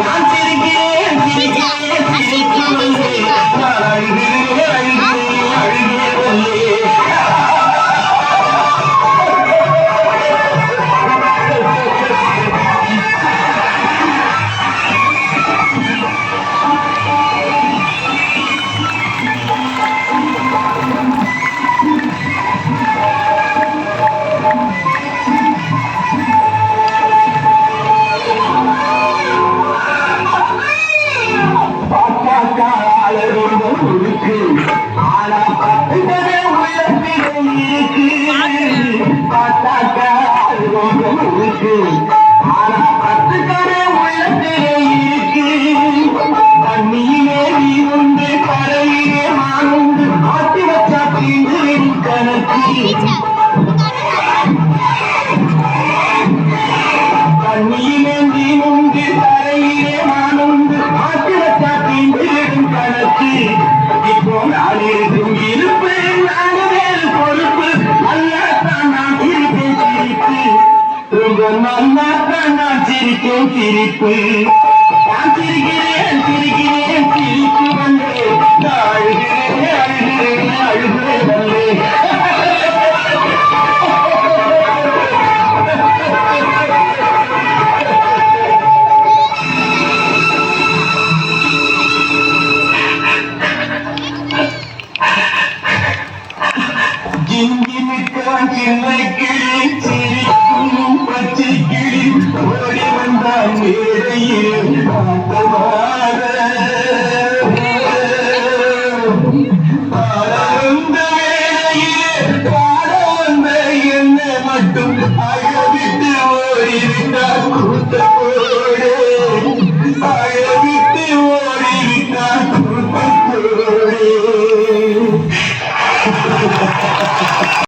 நான் சிரிக்கிறேன் இருக்கு ஆனா பத்துக்கரை உள்ளத்திலே இருக்கு. தண்ணியிலே நீ உண்டு கடலிலே நான் உண்டு மாற்றி வச்சா தீந்து கணக்கு. தண்ணியிலே நீ உண்டு கரையிலே நான் உண்டு மாற்றி வச்சா தீந்து கணக்கு. இப்போ நான் இருக்கு சிரிக்கும் சிரிப்பு பார்த்திருக்கிறேன் சிந்தினுக்கான் சின்ன கிளி சிரிக்கும் பச்சை கிளி ஓடி வந்தான் நேரையே